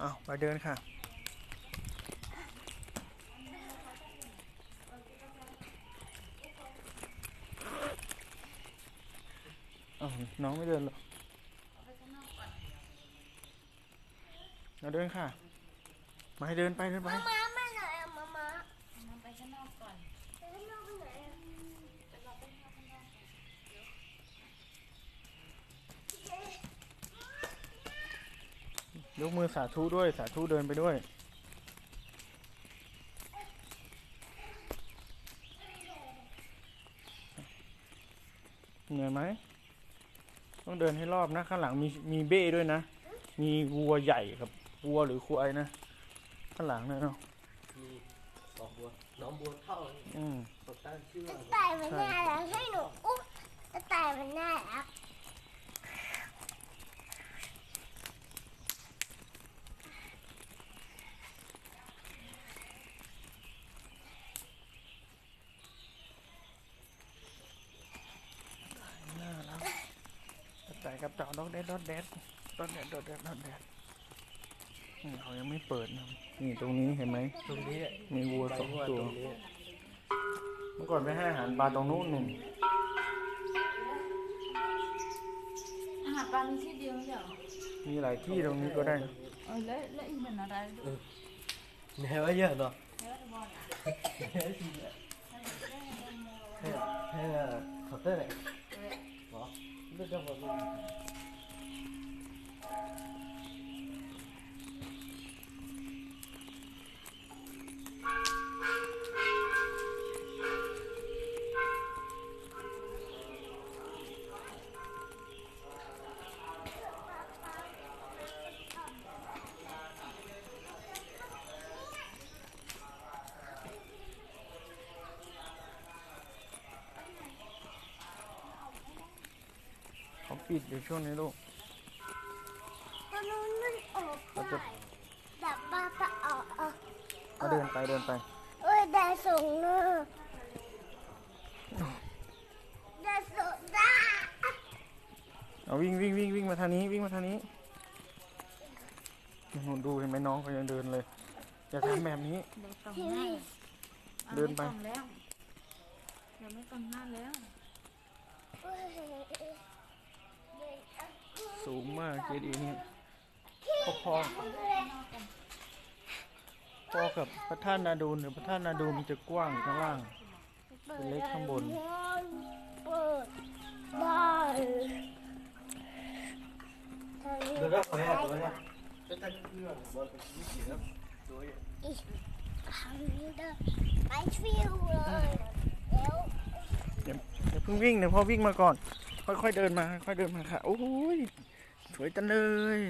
อ้าวไปเดินค่ะ อ้าวน้องไม่เดินหรอกเราเดินค่ะ มาให้เดินไปเดินไป มามามาไหนอะมามา น้ำไปข้างนอกก่อน ไปข้างนอกไปไหนอะ ยกมือสาธุด้วยสาธุเดินไปด้วย เหนื่อยไหม ต้องเดินให้รอบนะ ข้างหลังมีมีเบ้ด้วยนะ มีวัวใหญ่กับวัวหรือควายนะ ข้างหลังนะเนาะมีดอกบัวน้องบัวเท่านี่อืมเขาตั้งชื่อว่าตายมันน่ารักให้หนูอุ้มจะตายมันน่ารัก น่ารัก กระต่ายกับเต่าดอกแดดดอกแดดดอกแดดดอกแดดดอกแดดนี่เขายังไม่เปิดนะนี่ตรงนี้เห็นไหมตรงนี้แหละมีวัวสองใบตัวตรงนี้เมื่อก่อนไปให้อาหารปลาตรงนู้นหนึ่งอาหารปลามีที่เดียวไม่ใช่เหรอมีหลายที่ตรงนี้ก็ได้ เออแล้วแล้วอีกเป็นอะไรแน่ว่าเยอะเนาะแล้วบ อเลือกจ เลยเขาปิดอยู่ช่วงนี้ลูกตอนนู้นมันออกเราจะดับปลาปลาออกออกมาเดินไปเดินไปเอ้ยแดดส่งเนอะแดดส่งได้เอาวิ่งวิ่งวิ่งวิ่งมาทางนี้วิ่งมาทางนี้หนูดูเห็นไหมน้องเขายังเดินเลย อย่าทำแบบนี้ เดี๋ยวต้องหน้าเดินไปอาม่ต้องแล้วเดี๋ยวไม่ต้องหน้าแล้ว เอ้ย สูงมากเจดีย์นี้พอพอพอกับพระธาตุนาดูนหรือพระธาตุนาดูนมันจะกว้างข้างล่างเป็นเล็กข้างบนเปิดได้ทางนี้เดี๋ยวเราขอให้ตัวเนี้ยจะตั้งชื่อว่าบอลเป็นยี่สิบครับตัวใหญ่ทางนี้เด้อไปฟิวเลยเดี๋ยวอย่าอย่าเพิ่งวิ่งเดี๋ยวพอวิ่งมาก่อน ค่อยๆเดินมา ค่อยๆเดินมาค่ะ โอ้ยสวยจังเลย